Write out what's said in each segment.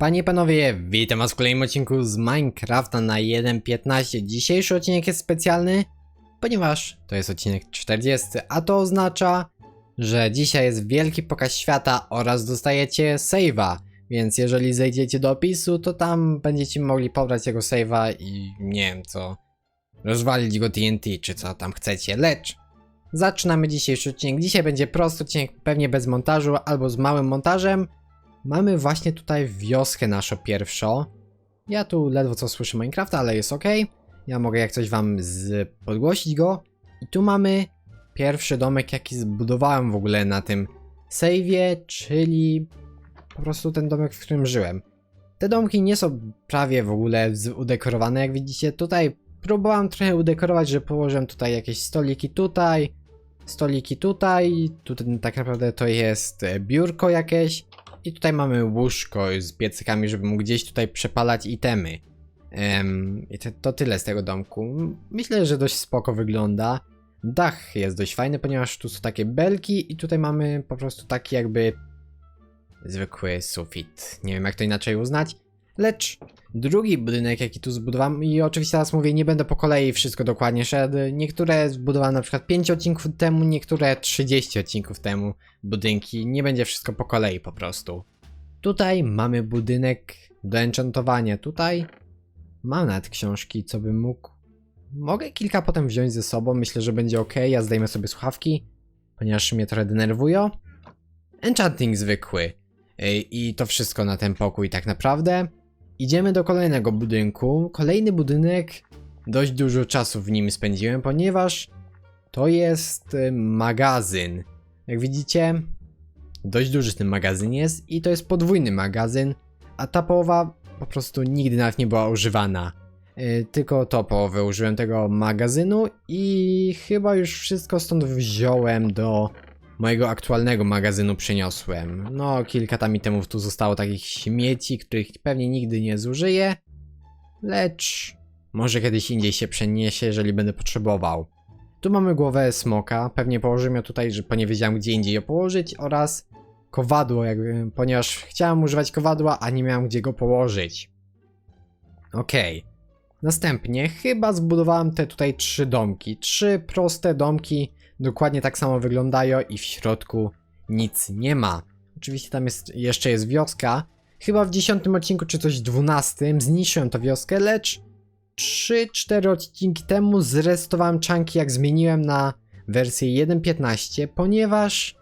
Panie i panowie, witam was w kolejnym odcinku z Minecrafta na 1.15. Dzisiejszy odcinek jest specjalny, ponieważ to jest odcinek 40, a to oznacza, że dzisiaj jest wielki pokaz świata oraz dostajecie save'a. Więc jeżeli zejdziecie do opisu, to tam będziecie mogli pobrać jego save'a i nie wiem co, rozwalić go TNT czy co tam chcecie, lecz zaczynamy dzisiejszy odcinek. Dzisiaj będzie prosty odcinek, pewnie bez montażu albo z małym montażem. Mamy właśnie tutaj wioskę naszą pierwszą. Ja tu ledwo co słyszę Minecrafta, ale jest ok. Ja mogę jak coś wam z... podgłosić go. I tu mamy pierwszy domek, jaki zbudowałem w ogóle na tym save'ie, czyli po prostu ten domek, w którym żyłem. Te domki nie są prawie w ogóle udekorowane, jak widzicie. Tutaj próbowałem trochę udekorować, że położyłem tutaj jakieś stoliki tutaj, stoliki tutaj, tutaj tak naprawdę to jest biurko jakieś. I tutaj mamy łóżko z piecykami, żeby mógł gdzieś tutaj przepalać itemy. Em, I to, to tyle z tego domku. Myślę, że dość spoko wygląda. Dach jest dość fajny, ponieważ tu są takie belki i tutaj mamy po prostu taki jakby zwykły sufit. Nie wiem jak to inaczej uznać. Lecz drugi budynek, jaki tu zbudowałem, i oczywiście teraz mówię, nie będę po kolei wszystko dokładnie szedł. Niektóre zbudowałem na przykład 5 odcinków temu, niektóre 30 odcinków temu budynki. Nie będzie wszystko po kolei po prostu. Tutaj mamy budynek do enchantowania. Tutaj mam nawet książki, co bym mógł. Mogę kilka potem wziąć ze sobą, myślę, że będzie ok. Ja zdejmę sobie słuchawki, ponieważ mnie trochę denerwują. Enchanting zwykły. I to wszystko na ten pokój tak naprawdę. Idziemy do kolejnego budynku. Kolejny budynek, dość dużo czasu w nim spędziłem, ponieważ to jest y, magazyn. Jak widzicie, dość duży ten magazyn jest i to jest podwójny magazyn, a ta połowa po prostu nigdy nawet nie była używana. Yy, tylko to połowę użyłem tego magazynu i chyba już wszystko stąd wziąłem do mojego aktualnego magazynu przeniosłem. No, kilka tam itemów tu zostało takich śmieci, których pewnie nigdy nie zużyję, lecz może kiedyś indziej się przeniesie, jeżeli będę potrzebował. Tu mamy głowę smoka, pewnie położymy ją tutaj, że nie wiedziałem gdzie indziej ją położyć oraz kowadło, jakby, ponieważ chciałem używać kowadła, a nie miałem gdzie go położyć. Okej. Następnie chyba zbudowałem te tutaj trzy domki. Trzy proste domki, dokładnie tak samo wyglądają i w środku nic nie ma. Oczywiście tam jest, jeszcze jest wioska. Chyba w dziesiątym odcinku czy coś dwunastym zniszczyłem tę wioskę, lecz 3-4 odcinki temu zrestowałem czanki jak zmieniłem na wersję 1.15, ponieważ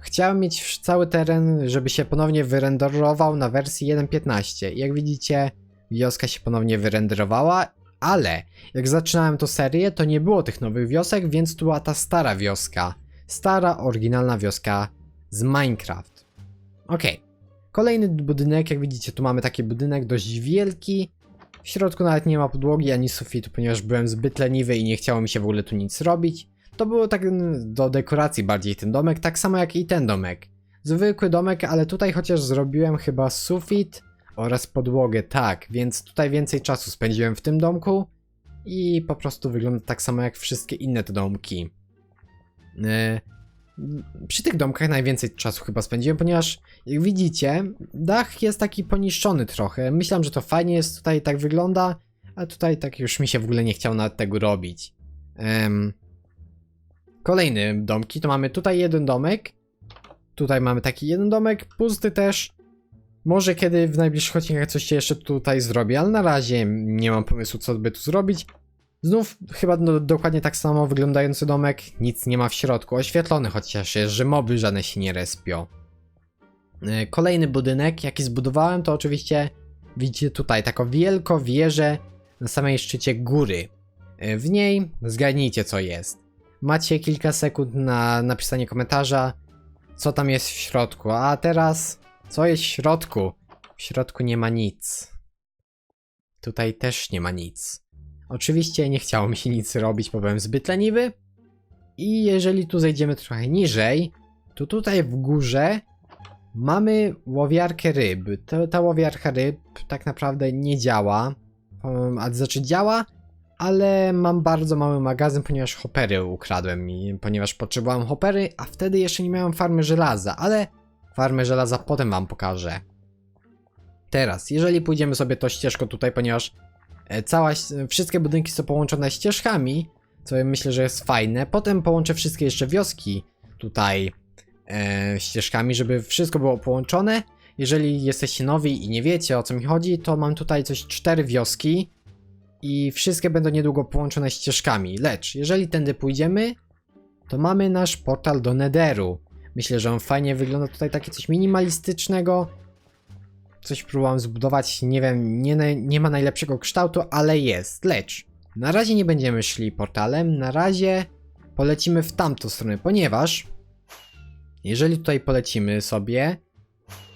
chciałem mieć cały teren, żeby się ponownie wyrenderował na wersji 1.15. Jak widzicie, wioska się ponownie wyrenderowała, ale jak zaczynałem tą serię, to nie było tych nowych wiosek, więc tu była ta stara wioska. Stara, oryginalna wioska z Minecraft. Okej. Kolejny budynek, jak widzicie, tu mamy taki budynek dość wielki. W środku nawet nie ma podłogi ani sufitu, ponieważ byłem zbyt leniwy i nie chciało mi się w ogóle tu nic robić. To było tak mm, do dekoracji bardziej ten domek, tak samo jak i ten domek. Zwykły domek, ale tutaj chociaż zrobiłem chyba sufit oraz podłogę, tak, więc tutaj więcej czasu spędziłem w tym domku i po prostu wygląda tak samo jak wszystkie inne te domki. E, przy tych domkach najwięcej czasu chyba spędziłem, ponieważ jak widzicie, dach jest taki poniszczony trochę. Myślałem, że to fajnie jest tutaj, tak wygląda, a tutaj tak już mi się w ogóle nie chciał nawet tego robić. Em, kolejny domki, to mamy tutaj jeden domek. Tutaj mamy taki jeden domek, pusty też. Może kiedy w najbliższych odcinkach coś jeszcze tutaj zrobię, ale na razie nie mam pomysłu, co by tu zrobić. Znów chyba no, dokładnie tak samo wyglądający domek, nic nie ma w środku, oświetlony chociaż jest, że moby żadne się nie respią. E, Kolejny budynek, jaki zbudowałem, to oczywiście widzicie tutaj taką wielką wieżę na samej szczycie góry. E, W niej zgadnijcie co jest. Macie kilka sekund na napisanie komentarza, co tam jest w środku, a teraz co jest w środku? W środku nie ma nic. Tutaj też nie ma nic. Oczywiście nie chciało mi się nic robić, bo byłem zbyt leniwy. I jeżeli tu zejdziemy trochę niżej, to tutaj w górze mamy łowiarkę ryb. To, ta łowiarka ryb tak naprawdę nie działa. Um, A znaczy działa, ale mam bardzo mały magazyn, ponieważ hopery ukradłem mi, ponieważ potrzebowałem hopery, a wtedy jeszcze nie miałem farmy żelaza, ale farmę żelaza potem wam pokażę. Teraz, jeżeli pójdziemy sobie tą ścieżką tutaj, ponieważ e, cała, wszystkie budynki są połączone ścieżkami, co myślę, że jest fajne. Potem połączę wszystkie jeszcze wioski tutaj e, ścieżkami, żeby wszystko było połączone. Jeżeli jesteście nowi i nie wiecie o co mi chodzi, to mam tutaj coś cztery wioski i wszystkie będą niedługo połączone ścieżkami. Lecz jeżeli tędy pójdziemy, to mamy nasz portal do Netheru. Myślę, że on fajnie wygląda tutaj takie coś minimalistycznego. Coś próbowałem zbudować, nie wiem, nie, nie ma najlepszego kształtu, ale jest. Lecz na razie nie będziemy szli portalem, na razie polecimy w tamtą stronę, ponieważ jeżeli tutaj polecimy sobie,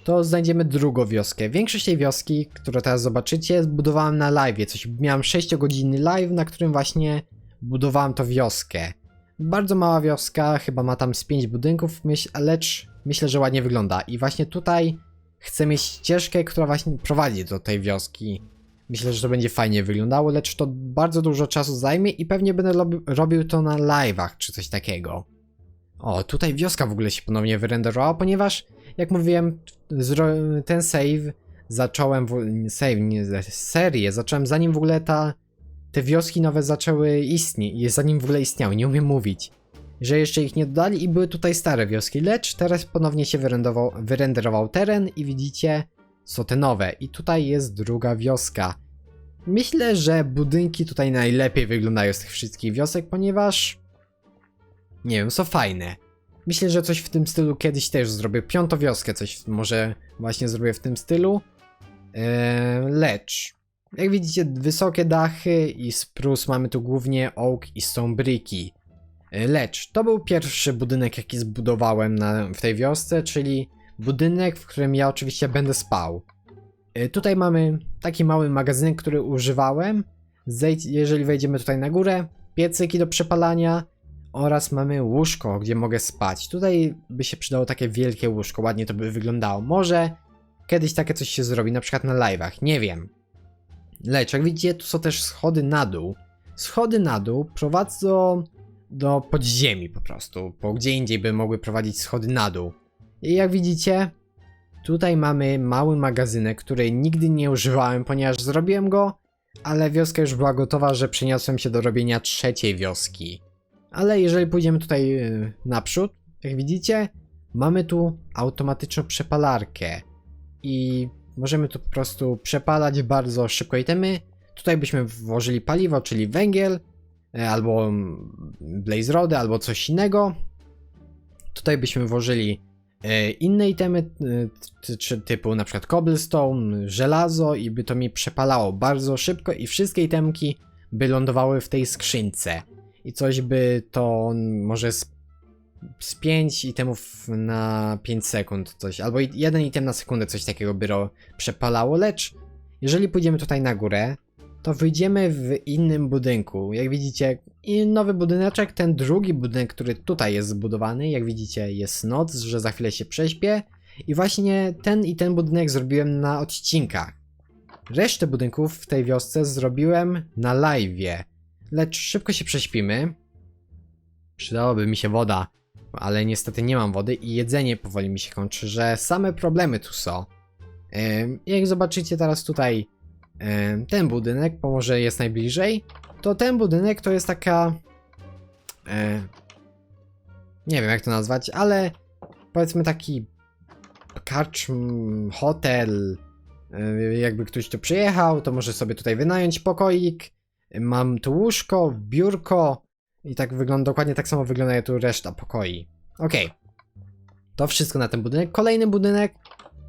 to znajdziemy drugą wioskę. Większość tej wioski, którą teraz zobaczycie, zbudowałem na live. Coś miałem 6-godzinny live, na którym właśnie budowałem tą wioskę. Bardzo mała wioska, chyba ma tam z 5 budynków, lecz myślę, że ładnie wygląda. I właśnie tutaj chcę mieć ścieżkę, która właśnie prowadzi do tej wioski. Myślę, że to będzie fajnie wyglądało, lecz to bardzo dużo czasu zajmie i pewnie będę robi- robił to na live'ach czy coś takiego. O, tutaj wioska w ogóle się ponownie wyrenderowała, ponieważ, jak mówiłem, ten save zacząłem, save, nie, serię zacząłem zanim w ogóle ta, te wioski nowe zaczęły istnieć, zanim w ogóle istniały, nie umiem mówić. Że jeszcze ich nie dodali i były tutaj stare wioski, lecz teraz ponownie się wyrenderował teren i widzicie, są te nowe. I tutaj jest druga wioska. Myślę, że budynki tutaj najlepiej wyglądają z tych wszystkich wiosek, ponieważ nie wiem, są fajne. Myślę, że coś w tym stylu kiedyś też zrobię. Piątą wioskę coś może właśnie zrobię w tym stylu. Eee, lecz, jak widzicie, wysokie dachy i spruce mamy tu głównie oak i stone bricki. Eee, Lecz, to był pierwszy budynek, jaki zbudowałem na, w tej wiosce, czyli budynek, w którym ja oczywiście będę spał. Eee, Tutaj mamy taki mały magazynek, który używałem. Zejdź, jeżeli wejdziemy tutaj na górę, piecyki do przepalania, oraz mamy łóżko, gdzie mogę spać. Tutaj by się przydało takie wielkie łóżko, ładnie to by wyglądało. Może kiedyś takie coś się zrobi, na przykład na live'ach, nie wiem. Lecz jak widzicie, tu są też schody na dół. Schody na dół prowadzą do podziemi po prostu, bo gdzie indziej by mogły prowadzić schody na dół. I jak widzicie, tutaj mamy mały magazynek, który nigdy nie używałem, ponieważ zrobiłem go, ale wioska już była gotowa, że przeniosłem się do robienia trzeciej wioski. Ale jeżeli pójdziemy tutaj yy, naprzód, jak widzicie, mamy tu automatyczną przepalarkę i możemy tu po prostu przepalać bardzo szybko itemy. Tutaj byśmy włożyli paliwo, czyli węgiel, e, albo blaze rody, albo coś innego. Tutaj byśmy włożyli e, inne itemy, e, typu na przykład cobblestone, żelazo i by to mi przepalało bardzo szybko i wszystkie itemki by lądowały w tej skrzynce i coś by to może z, z 5 itemów na 5 sekund coś, albo jeden item na sekundę coś takiego by przepalało, lecz jeżeli pójdziemy tutaj na górę, to wyjdziemy w innym budynku. Jak widzicie, nowy budyneczek, ten drugi budynek, który tutaj jest zbudowany, jak widzicie jest noc, że za chwilę się prześpię i właśnie ten i ten budynek zrobiłem na odcinkach. Resztę budynków w tej wiosce zrobiłem na live'ie. Lecz szybko się prześpimy. Przydałaby mi się woda, ale niestety nie mam wody i jedzenie powoli mi się kończy, że same problemy tu są. Jak zobaczycie teraz tutaj ten budynek, bo może jest najbliżej, to ten budynek to jest taka... Nie wiem jak to nazwać, ale powiedzmy taki karczm, hotel, jakby ktoś tu przyjechał, to może sobie tutaj wynająć pokoik, Mam tu łóżko, biurko i tak wygląda, dokładnie tak samo wygląda tu reszta pokoi. Okej. To wszystko na ten budynek. Kolejny budynek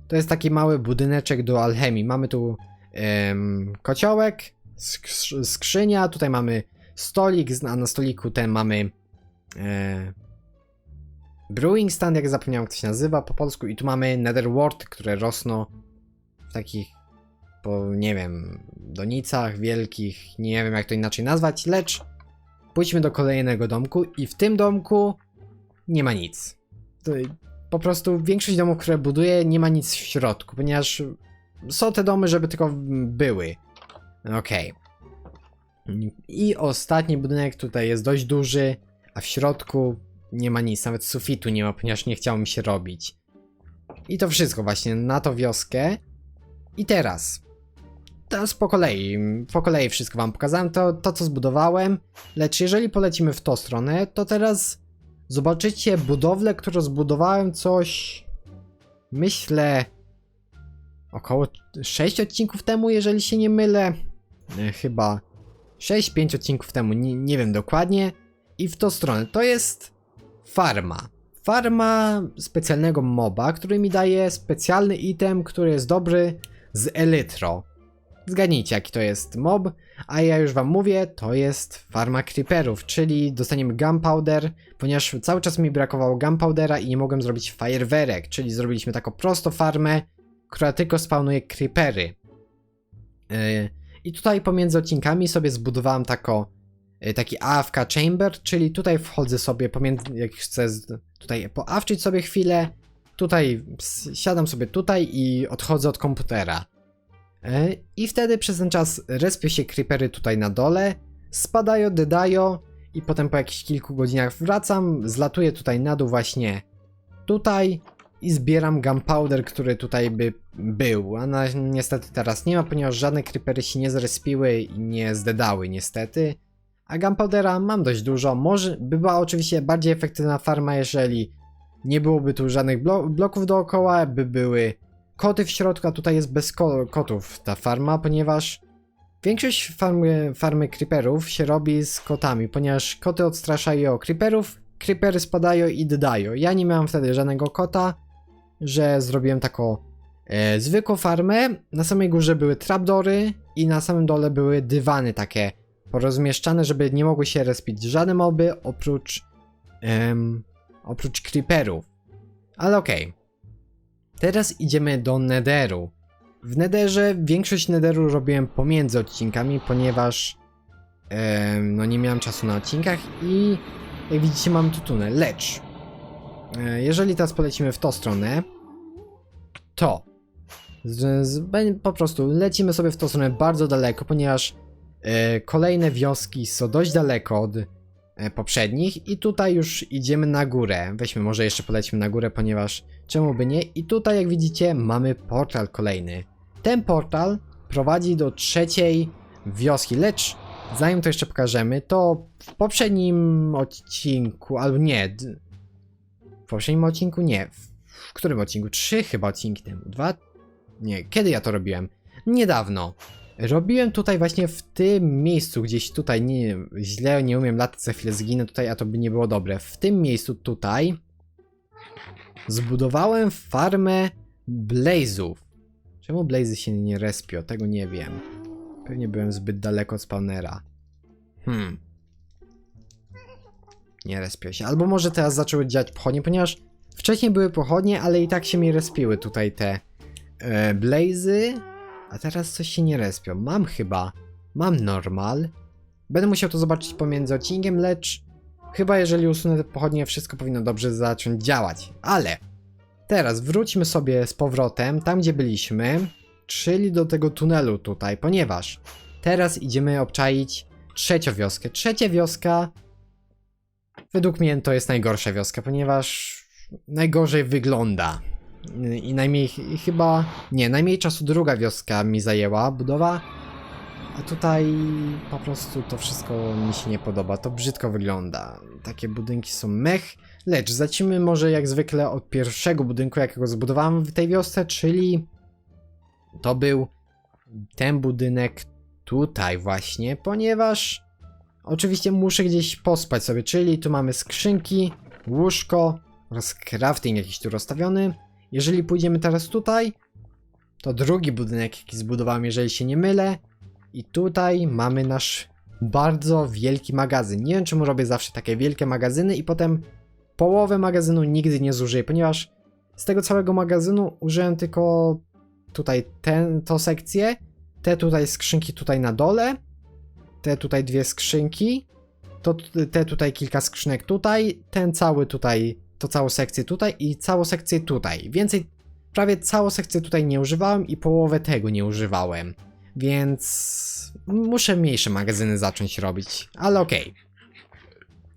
to jest taki mały budyneczek do alchemii. Mamy tu em, kociołek, skrz- skrzynia, tutaj mamy stolik, a na stoliku ten mamy e, brewing stand, jak zapomniałem jak to się nazywa po polsku i tu mamy netherwort, które rosną w takich po, nie wiem, donicach wielkich, nie wiem jak to inaczej nazwać, lecz pójdźmy do kolejnego domku i w tym domku nie ma nic. Po prostu większość domów, które buduję, nie ma nic w środku, ponieważ są te domy, żeby tylko były. Okej. I ostatni budynek tutaj jest dość duży, a w środku nie ma nic, nawet sufitu nie ma, ponieważ nie chciało mi się robić. I to wszystko właśnie na tą wioskę. I teraz. Teraz po kolei, po kolei wszystko wam pokazałem, to, to co zbudowałem, lecz jeżeli polecimy w tą stronę, to teraz zobaczycie budowlę, którą zbudowałem coś, myślę, około 6 odcinków temu, jeżeli się nie mylę, e, chyba 6-5 odcinków temu, nie, nie wiem dokładnie, i w tą stronę, to jest farma. Farma specjalnego moba, który mi daje specjalny item, który jest dobry z Elytro. Zgadnijcie jaki to jest mob, a ja już wam mówię, to jest farma creeperów, czyli dostaniemy gunpowder, ponieważ cały czas mi brakowało gunpowdera i nie mogłem zrobić fajerwerek, czyli zrobiliśmy taką prosto farmę, która tylko spawnuje creepery. Yy, I tutaj pomiędzy odcinkami sobie zbudowałem tako, yy, taki AFK chamber, czyli tutaj wchodzę sobie pomiędzy, jak chcę tutaj poawczyć sobie chwilę, tutaj siadam sobie tutaj i odchodzę od komputera. E, I wtedy przez ten czas respią się creepery tutaj na dole, spadają, dedają i potem po jakichś kilku godzinach wracam, zlatuję tutaj na dół właśnie tutaj i zbieram gunpowder, który tutaj by był, a na, niestety teraz nie ma, ponieważ żadne creepery się nie zrespiły i nie zdedały niestety. A gunpowdera mam dość dużo, może by była oczywiście bardziej efektywna farma, jeżeli nie byłoby tu żadnych blo bloków dookoła, by były koty w środku, a tutaj jest bez ko kotów ta farma, ponieważ większość farmy, farmy creeperów się robi z kotami, ponieważ koty odstraszają creeperów, creepery spadają i dodają. Ja nie miałem wtedy żadnego kota, że zrobiłem taką e, zwykłą farmę. Na samej górze były trapdory i na samym dole były dywany takie porozmieszczane, żeby nie mogły się respić żadne moby oprócz em, oprócz creeperów. Ale okej. Teraz idziemy do Netheru. W Netherze większość Netheru robiłem pomiędzy odcinkami, ponieważ no nie miałem czasu na odcinkach i jak widzicie mam tu tunel, lecz e, jeżeli teraz polecimy w tą stronę, to z, z, po prostu lecimy sobie w tą stronę bardzo daleko, ponieważ e, kolejne wioski są dość daleko od e, poprzednich i tutaj już idziemy na górę. Weźmy może jeszcze polecimy na górę, ponieważ czemu by nie? I tutaj jak widzicie mamy portal kolejny. Ten portal prowadzi do trzeciej wioski, lecz zanim to jeszcze pokażemy, to w poprzednim odcinku, albo nie, w poprzednim odcinku nie, w, w którym odcinku? Trzy chyba odcinki temu, dwa? Nie, kiedy ja to robiłem? Niedawno. Robiłem tutaj właśnie w tym miejscu, gdzieś tutaj, nie źle, nie umiem latać, za chwilę zginę tutaj, a to by nie było dobre. W tym miejscu tutaj zbudowałem farmę blazów. Czemu blazy się nie respią? Tego nie wiem. Pewnie byłem zbyt daleko od spawnera. Hmm. Nie respią się. Albo może teraz zaczęły działać pochodnie, ponieważ wcześniej były pochodnie, ale i tak się mi respiły tutaj te e, blazy. A teraz coś się nie respią. Mam chyba. Mam normal. Będę musiał to zobaczyć pomiędzy odcinkiem, lecz chyba jeżeli usunę te pochodnie, wszystko powinno dobrze zacząć działać. Ale teraz wróćmy sobie z powrotem tam, gdzie byliśmy, czyli do tego tunelu tutaj, ponieważ teraz idziemy obczaić trzecią wioskę. Trzecia wioska według mnie to jest najgorsza wioska, ponieważ najgorzej wygląda. I najmniej chyba. Nie, najmniej czasu druga wioska mi zajęła budowa. A tutaj po prostu to wszystko mi się nie podoba. To brzydko wygląda. Takie budynki są mech. Lecz zacznijmy może jak zwykle od pierwszego budynku, jakiego zbudowałem w tej wiosce, czyli to był ten budynek tutaj właśnie, ponieważ oczywiście muszę gdzieś pospać sobie, czyli tu mamy skrzynki, łóżko oraz crafting jakiś tu rozstawiony. Jeżeli pójdziemy teraz tutaj, to drugi budynek, jaki zbudowałem, jeżeli się nie mylę. I tutaj mamy nasz bardzo wielki magazyn. Nie wiem, czemu robię zawsze takie wielkie magazyny i potem połowę magazynu nigdy nie zużyję, ponieważ z tego całego magazynu użyłem tylko tutaj tę tą sekcję, te tutaj skrzynki tutaj na dole, te tutaj dwie skrzynki, to te tutaj kilka skrzynek tutaj, ten cały tutaj, to całą sekcję tutaj i całą sekcję tutaj. Więcej, prawie całą sekcję tutaj nie używałem i połowę tego nie używałem. Więc muszę mniejsze magazyny zacząć robić, ale okej.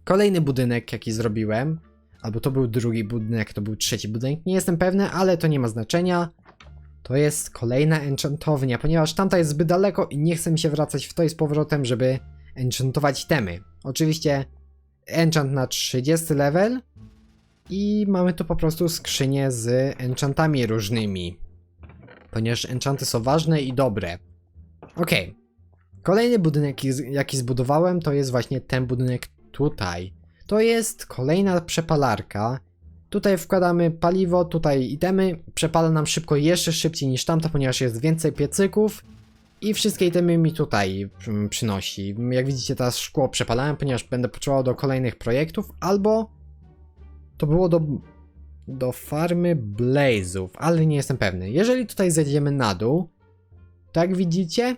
Kolejny budynek, jaki zrobiłem, albo to był drugi budynek, to był trzeci budynek, nie jestem pewny, ale to nie ma znaczenia. to jest kolejna enchantownia, ponieważ tamta jest zbyt daleko i nie chce mi się wracać w to i z powrotem, żeby enchantować temy. Oczywiście enchant na 30 level i mamy tu po prostu skrzynię z enchantami różnymi, ponieważ enchanty są ważne i dobre. Okej. Kolejny budynek, jaki- jaki zbudowałem, to jest właśnie ten budynek tutaj. To jest kolejna przepalarka. Tutaj wkładamy paliwo, tutaj itemy. Przepala nam szybko jeszcze szybciej niż tamta, ponieważ jest więcej piecyków. I wszystkie itemy mi tutaj mm, przynosi. Jak widzicie teraz szkło przepalałem, ponieważ będę potrzebował do kolejnych projektów, albo to było do, do farmy Blazów, ale nie jestem pewny. Jeżeli tutaj zejdziemy na dół, to jak widzicie,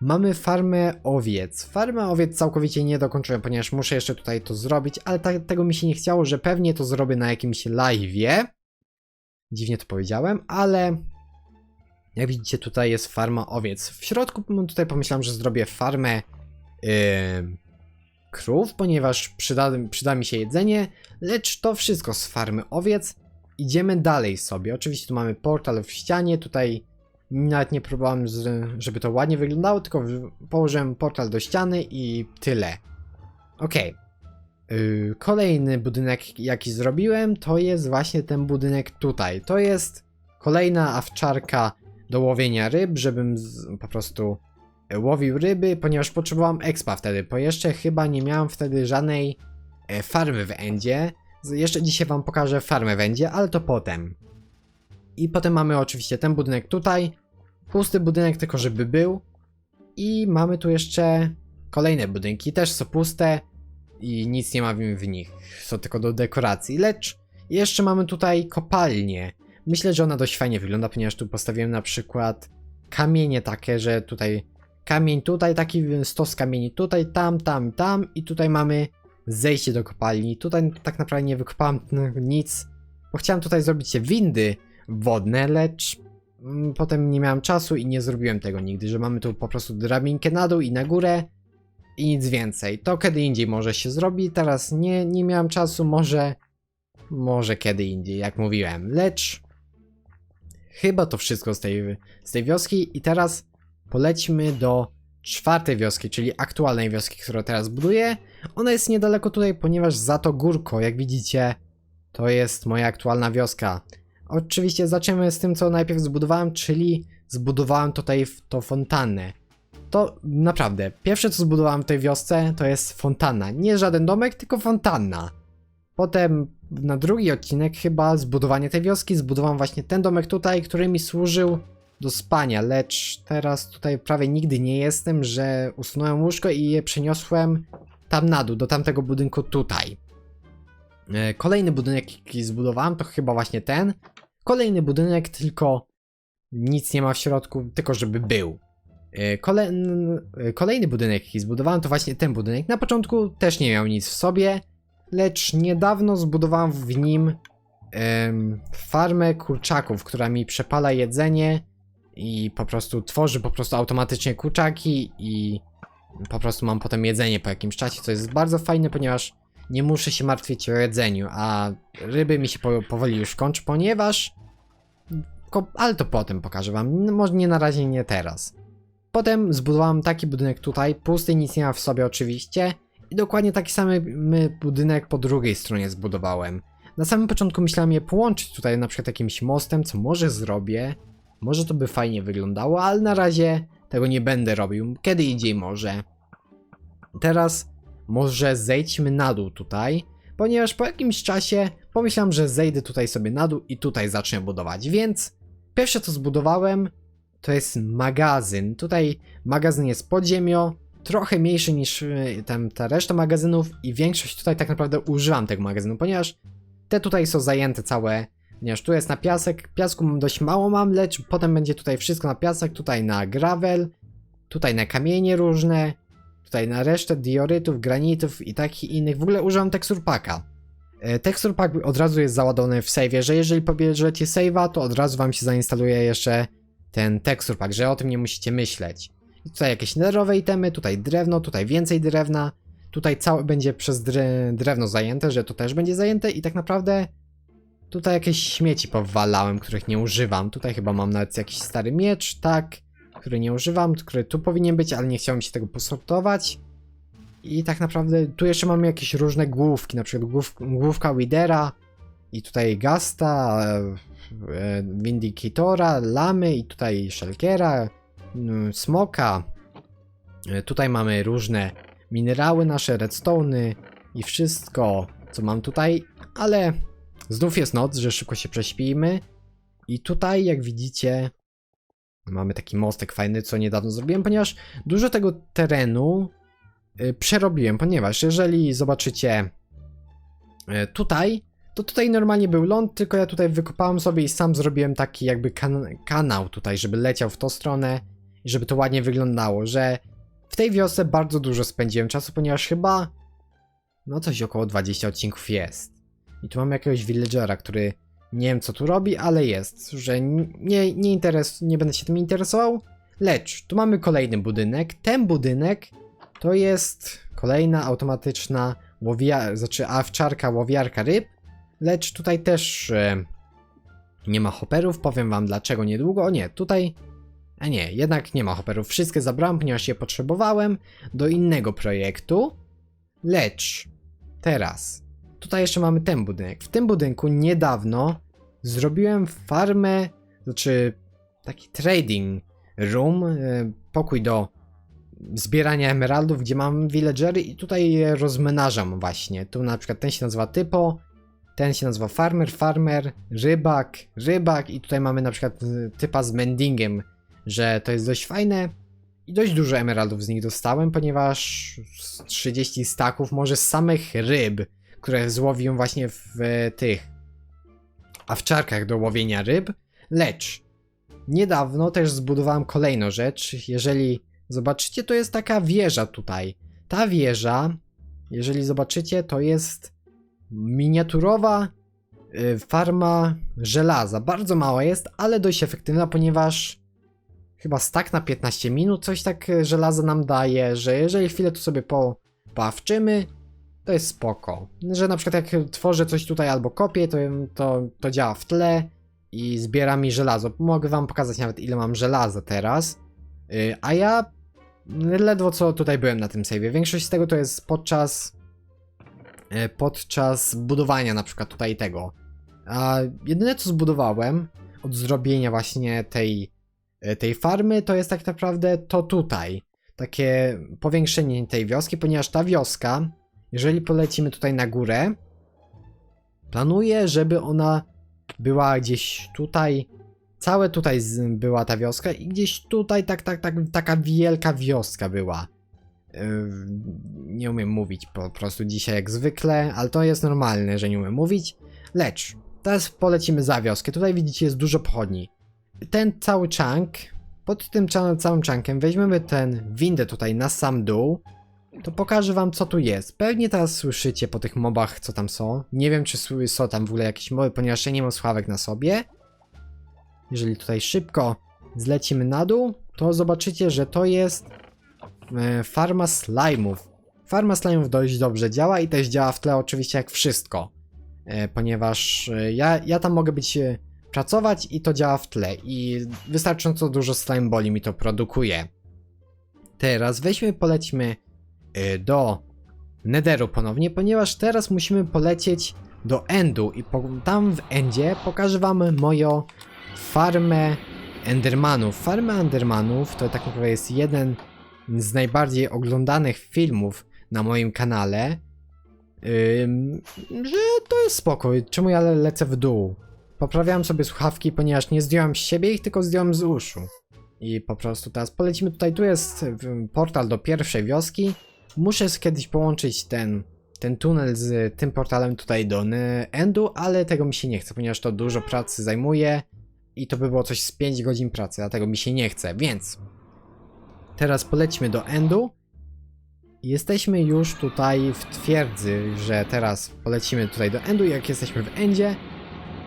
mamy farmę owiec. Farmę owiec całkowicie nie dokończyłem, ponieważ muszę jeszcze tutaj to zrobić, ale ta, tego mi się nie chciało, że pewnie to zrobię na jakimś live'ie. Dziwnie to powiedziałem, ale jak widzicie tutaj jest farma owiec. W środku tutaj pomyślałem, że zrobię farmę yy, krów, ponieważ przyda, przyda mi się jedzenie, lecz to wszystko z farmy owiec. Idziemy dalej sobie. Oczywiście tu mamy portal w ścianie, tutaj nawet nie próbowałem, z, żeby to ładnie wyglądało, tylko położyłem portal do ściany i tyle. Okej. Yy, kolejny budynek, jaki zrobiłem, to jest właśnie ten budynek tutaj. To jest kolejna awczarka do łowienia ryb, żebym z, po prostu łowił ryby, ponieważ potrzebowałem expa wtedy, bo jeszcze chyba nie miałem wtedy żadnej e, farmy w Endzie. Jeszcze dzisiaj wam pokażę farmę w Endzie, ale to potem. I potem mamy oczywiście ten budynek tutaj. Pusty budynek, tylko żeby był. I mamy tu jeszcze kolejne budynki, też są puste i nic nie ma w nich. Są tylko do dekoracji. Lecz jeszcze mamy tutaj kopalnię. Myślę, że ona dość fajnie wygląda, ponieważ tu postawiłem na przykład kamienie takie, że tutaj kamień tutaj, taki stos kamieni tutaj, tam, tam, tam i tutaj mamy zejście do kopalni. Tutaj tak naprawdę nie wykopałem nic, bo chciałem tutaj zrobić windy wodne, lecz potem nie miałem czasu i nie zrobiłem tego nigdy, że mamy tu po prostu drabinkę na dół i na górę i nic więcej. To kiedy indziej może się zrobi, teraz nie, nie miałem czasu, może może kiedy indziej, jak mówiłem, lecz chyba to wszystko z tej, z tej wioski i teraz polećmy do czwartej wioski, czyli aktualnej wioski, którą teraz buduję. Ona jest niedaleko tutaj, ponieważ za to górko, jak widzicie, to jest moja aktualna wioska. Oczywiście zaczniemy z tym, co najpierw zbudowałem, czyli zbudowałem tutaj to fontannę. To naprawdę, pierwsze co zbudowałem w tej wiosce to jest fontanna. Nie żaden domek, tylko fontanna. Potem na drugi odcinek chyba zbudowanie tej wioski zbudowałem właśnie ten domek tutaj, który mi służył do spania, lecz teraz tutaj prawie nigdy nie jestem, że usunąłem łóżko i je przeniosłem tam na dół, do tamtego budynku tutaj. E, Kolejny budynek, jaki zbudowałem, to chyba właśnie ten. Kolejny budynek, tylko nic nie ma w środku, tylko żeby był. E, Kole... e, Kolejny budynek, jaki zbudowałem, to właśnie ten budynek. Na początku też nie miał nic w sobie, lecz niedawno zbudowałem w nim farmę kurczaków, która mi przepala jedzenie i po prostu tworzy po prostu automatycznie kurczaki i po prostu mam potem jedzenie po jakimś czasie, co jest bardzo fajne, ponieważ nie muszę się martwić o jedzeniu, a ryby mi się po, powoli już kończy, ponieważ ale to potem pokażę wam, no, może nie na razie, nie teraz. Potem zbudowałem taki budynek tutaj, pusty, nic nie ma w sobie oczywiście i dokładnie taki sam budynek po drugiej stronie zbudowałem. Na samym początku myślałem je połączyć tutaj na przykład jakimś mostem, co może zrobię, może to by fajnie wyglądało, ale na razie tego nie będę robił, kiedy indziej może. Teraz może zejdźmy na dół tutaj, ponieważ po jakimś czasie pomyślałem, że zejdę tutaj sobie na dół i tutaj zacznę budować, więc pierwsze co zbudowałem to jest magazyn. Tutaj magazyn jest pod ziemią, trochę mniejszy niż y, tam ta reszta magazynów i większość tutaj tak naprawdę używam tego magazynu, ponieważ te tutaj są zajęte całe, ponieważ tu jest na piasek, piasku dość mało mam, lecz potem będzie tutaj wszystko na piasek, tutaj na gravel, tutaj na kamienie różne, tutaj na resztę diorytów, granitów i takich innych. W ogóle używam tekstur packa. E, Tekstur pack od razu jest załadowany w save'ie, że jeżeli pobierzecie save'a, to od razu wam się zainstaluje jeszcze ten tekstur pack, że o tym nie musicie myśleć. I tutaj jakieś netherowe itemy, tutaj drewno, tutaj więcej drewna, tutaj całe będzie przez dre, drewno zajęte, że to też będzie zajęte i tak naprawdę Tutaj jakieś śmieci powalałem, których nie używam. Tutaj chyba mam nawet jakiś stary miecz, tak, który nie używam, który tu powinien być, ale nie chciałem się tego posortować. I tak naprawdę tu jeszcze mamy jakieś różne główki, na przykład głów, główka Widera i tutaj Gasta, e, Vindicatora, Lamy i tutaj Shulkera, mm, Smoka. E, Tutaj mamy różne minerały nasze, redstone'y i wszystko, co mam tutaj, ale znów jest noc, że szybko się prześpimy. I tutaj, jak widzicie, mamy taki mostek fajny, co niedawno zrobiłem, ponieważ dużo tego terenu y, przerobiłem, ponieważ jeżeli zobaczycie y, tutaj, to tutaj normalnie był ląd, tylko ja tutaj wykopałem sobie i sam zrobiłem taki jakby kan kanał tutaj, żeby leciał w tą stronę i żeby to ładnie wyglądało, że w tej wiosce bardzo dużo spędziłem czasu, ponieważ chyba no coś około 20 odcinków jest. I tu mam jakiegoś villagera, który nie wiem co tu robi, ale jest, że nie, nie, interes, nie będę się tym interesował. Lecz tu mamy kolejny budynek. Ten budynek to jest kolejna automatyczna łowia, znaczy awczarka, łowiarka ryb. Lecz tutaj też e, nie ma hopperów, powiem wam dlaczego niedługo. O nie, tutaj a nie, jednak nie ma hopperów. Wszystkie zabrałem, ponieważ je potrzebowałem do innego projektu. Lecz teraz, tutaj jeszcze mamy ten budynek. W tym budynku niedawno zrobiłem farmę, znaczy taki trading room, e, pokój do zbierania emeraldów, gdzie mam villagery i tutaj je rozmenażam właśnie. Tu na przykład ten się nazywa typo, ten się nazywa farmer, farmer, rybak, rybak i tutaj mamy na przykład y, typa z mendingiem, że to jest dość fajne i dość dużo emeraldów z nich dostałem, ponieważ z 30 staków może z samych ryb, które złowiłem właśnie w e, tych awczarkach do łowienia ryb, lecz niedawno też zbudowałem kolejną rzecz, jeżeli zobaczycie to jest taka wieża tutaj. Ta wieża, jeżeli zobaczycie to jest miniaturowa y, farma żelaza. Bardzo mała jest, ale dość efektywna, ponieważ chyba stak na 15 minut coś tak y, żelaza nam daje, że jeżeli chwilę tu sobie po, poawczymy, to jest spoko. Że na przykład jak tworzę coś tutaj albo kopię, to, to, to działa w tle i zbiera mi żelazo. Mogę wam pokazać nawet ile mam żelaza teraz. Y, A ja ledwo co tutaj byłem na tym save'ie. Większość z tego to jest podczas e, podczas budowania na przykład tutaj tego. A jedyne co zbudowałem od zrobienia właśnie tej, e, tej farmy to jest tak naprawdę to tutaj. Takie powiększenie tej wioski, ponieważ ta wioska, jeżeli polecimy tutaj na górę, planuję, żeby ona była gdzieś tutaj, całe tutaj była ta wioska i gdzieś tutaj tak, tak, tak, taka wielka wioska była. Yy, nie umiem mówić po prostu dzisiaj jak zwykle, ale to jest normalne, że nie umiem mówić. Lecz, teraz polecimy za wioskę. Tutaj widzicie jest dużo pochodni. Ten cały chunk, pod tym całym chunkiem weźmiemy ten windę tutaj na sam dół. To pokażę wam co tu jest. Pewnie teraz słyszycie po tych mobach co tam są. Nie wiem czy są tam w ogóle jakieś moby, ponieważ ja nie mam sławek na sobie. Jeżeli tutaj szybko zlecimy na dół, to zobaczycie, że to jest e, farma slime'ów. Farma slime'ów dość dobrze działa i też działa w tle oczywiście jak wszystko. E, ponieważ e, ja, ja tam mogę być pracować i to działa w tle i wystarczająco dużo slime boli mi to produkuje. Teraz weźmy polećmy do Netheru ponownie, ponieważ teraz musimy polecieć do Endu i po, tam w Endzie pokażę wam moją farmę Endermanów. Farma Endermanów to tak naprawdę jest jeden z najbardziej oglądanych filmów na moim kanale. Że to jest spoko. Czemu ja le- lecę w dół? Poprawiałem sobie słuchawki, ponieważ nie zdjąłem z siebie ich, tylko zdjąłem z uszu. I po prostu teraz polecimy tutaj. Tu jest portal do pierwszej wioski. Muszę kiedyś połączyć ten, ten tunel z tym portalem tutaj do Endu, ale tego mi się nie chce, ponieważ to dużo pracy zajmuje i to by było coś z 5 godzin pracy, a tego mi się nie chce, więc teraz polećmy do Endu. Jesteśmy już tutaj w twierdzy, że teraz polecimy tutaj do Endu. Jak jesteśmy w Endzie,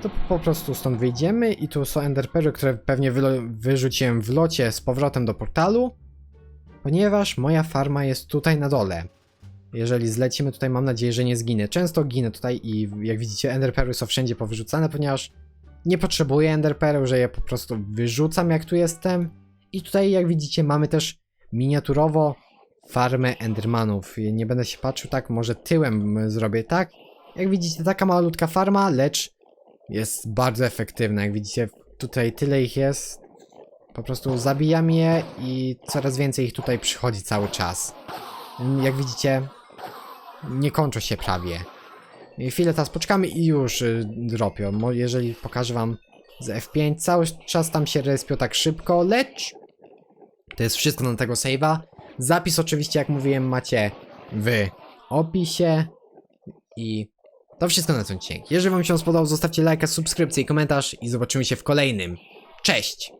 to po prostu stąd wyjdziemy i tu są enderpery, które pewnie wyrzuciłem w locie z powrotem do portalu, ponieważ moja farma jest tutaj na dole. Jeżeli zlecimy tutaj, mam nadzieję, że nie zginę. Często ginę tutaj i jak widzicie, enderperły są wszędzie powyrzucane, ponieważ nie potrzebuję enderpereł, że je po prostu wyrzucam jak tu jestem. I tutaj jak widzicie mamy też miniaturowo farmę endermanów. Nie będę się patrzył tak, może tyłem zrobię tak. Jak widzicie, taka malutka farma, lecz jest bardzo efektywna. Jak widzicie, tutaj tyle ich jest. Po prostu zabijam je i coraz więcej ich tutaj przychodzi cały czas. Jak widzicie, nie kończą się prawie. Chwilę teraz poczekamy i już y, dropią. Jeżeli pokażę wam z F5, cały czas tam się respią tak szybko, lecz to jest wszystko na tego save'a. Zapis oczywiście, jak mówiłem, macie w opisie i to wszystko na ten odcinek. Jeżeli wam się spodobał, zostawcie lajka, subskrypcję i komentarz i zobaczymy się w kolejnym. Cześć!